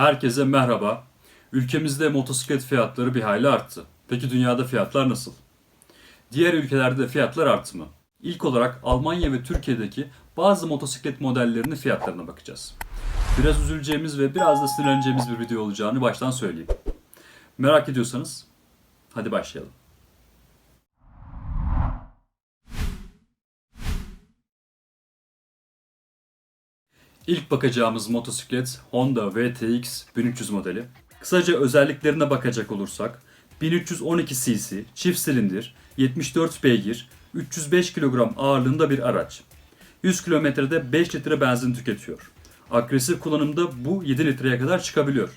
Herkese merhaba. Ülkemizde motosiklet fiyatları bir hayli arttı. Peki dünyada fiyatlar nasıl? Diğer ülkelerde de fiyatlar arttı mı? İlk olarak Almanya ve Türkiye'deki bazı motosiklet modellerinin fiyatlarına bakacağız. Biraz üzüleceğimiz ve biraz da sinirleneceğimiz bir video olacağını baştan söyleyeyim. Merak ediyorsanız hadi başlayalım. İlk bakacağımız motosiklet Honda VTX 1300 modeli. Kısaca özelliklerine bakacak olursak 1312 cc, çift silindir, 74 beygir, 305 kilogram ağırlığında bir araç. 100 kilometrede 5 litre benzin tüketiyor. Agresif kullanımda bu 7 litreye kadar çıkabiliyor.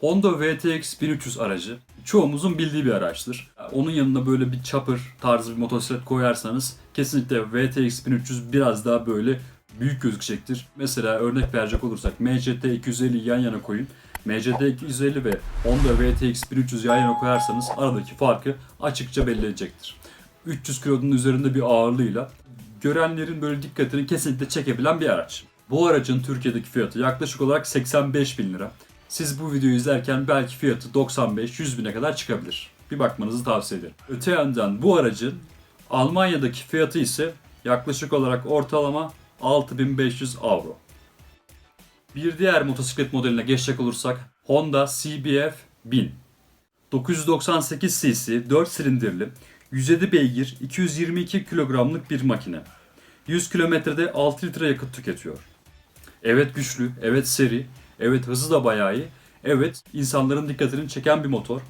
Honda VTX 1300 aracı çoğumuzun bildiği bir araçtır. Onun yanına böyle bir chopper tarzı bir motosiklet koyarsanız kesinlikle VTX 1300 biraz daha böyle büyük gözükecektir. Mesela örnek verecek olursak MCT 250 yan yana koyun. MCT 250 ve Honda VTX 1300 yan yana koyarsanız aradaki farkı açıkça belli edecektir. 300 kilonun üzerinde bir ağırlığıyla görenlerin böyle dikkatini kesinlikle çekebilen bir araç. Bu aracın Türkiye'deki fiyatı yaklaşık olarak 85 bin lira. Siz bu videoyu izlerken belki fiyatı 95-100 bine kadar çıkabilir. Bir bakmanızı tavsiye ederim. Öte yandan bu aracın Almanya'daki fiyatı ise yaklaşık olarak ortalama 6500 avro. Bir diğer motosiklet modeline geçecek olursak Honda CBF 1000. 998 cc 4 silindirli 107 beygir 222 kilogramlık bir makine. 100 kilometrede 6 litre yakıt tüketiyor. Evet güçlü, evet seri, evet hızı da bayağı iyi, evet insanların dikkatini çeken bir motor.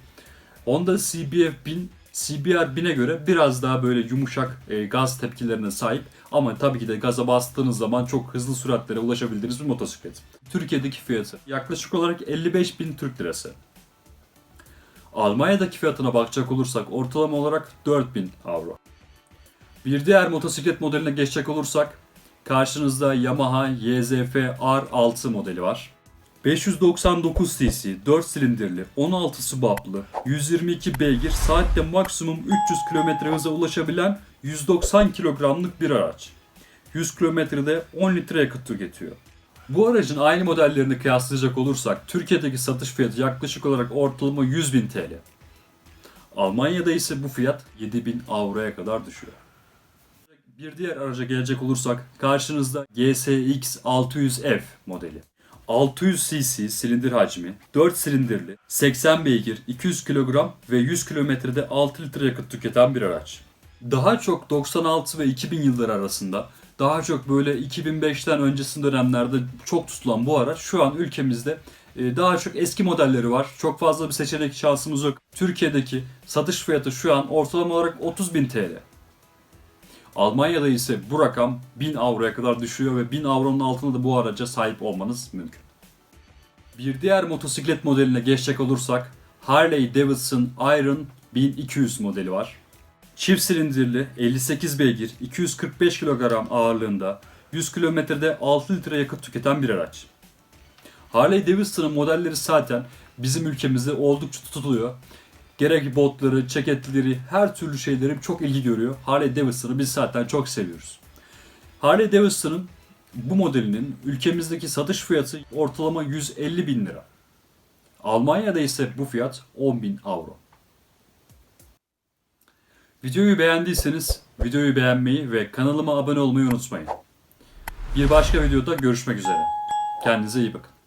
Honda CBF 1000 CBR 1000'e göre biraz daha böyle yumuşak e, gaz tepkilerine sahip ama tabii ki de gaza bastığınız zaman çok hızlı süratlere ulaşabildiğiniz bir motosiklet. Türkiye'deki fiyatı yaklaşık olarak 55 bin Türk lirası. Almanya'daki fiyatına bakacak olursak ortalama olarak 4000 avro. Bir diğer motosiklet modeline geçecek olursak karşınızda Yamaha YZF R6 modeli var. 599 cc, 4 silindirli, 16 subaplı, 122 beygir, saatte maksimum 300 km hıza ulaşabilen 190 kilogramlık bir araç. 100 kilometrede 10 litre yakıt tüketiyor. Bu aracın aynı modellerini kıyaslayacak olursak Türkiye'deki satış fiyatı yaklaşık olarak ortalama 100.000 TL. Almanya'da ise bu fiyat 7000 avroya kadar düşüyor. Bir diğer araca gelecek olursak karşınızda GSX 600F modeli. 600 cc silindir hacmi, 4 silindirli, 80 beygir, 200 kilogram ve 100 kilometrede 6 litre yakıt tüketen bir araç. Daha çok 96 ve 2000 yılları arasında, daha çok böyle 2005'ten öncesinde dönemlerde çok tutulan bu araç şu an ülkemizde e, daha çok eski modelleri var. Çok fazla bir seçenek şansımız yok. Türkiye'deki satış fiyatı şu an ortalama olarak 30.000 TL. Almanya'da ise bu rakam 1000 avroya kadar düşüyor ve 1000 avronun altında da bu araca sahip olmanız mümkün. Bir diğer motosiklet modeline geçecek olursak Harley Davidson Iron 1200 modeli var. Çift silindirli 58 beygir 245 kilogram ağırlığında 100 kilometrede 6 litre yakıt tüketen bir araç. Harley Davidson'ın modelleri zaten bizim ülkemizde oldukça tutuluyor. Gerek botları, ceketleri, her türlü şeyleri çok ilgi görüyor. Harley Davidson'ı biz zaten çok seviyoruz. Harley Davidson'ın bu modelinin ülkemizdeki satış fiyatı ortalama 150 bin lira. Almanya'da ise bu fiyat 10 bin avro. Videoyu beğendiyseniz videoyu beğenmeyi ve kanalıma abone olmayı unutmayın. Bir başka videoda görüşmek üzere. Kendinize iyi bakın.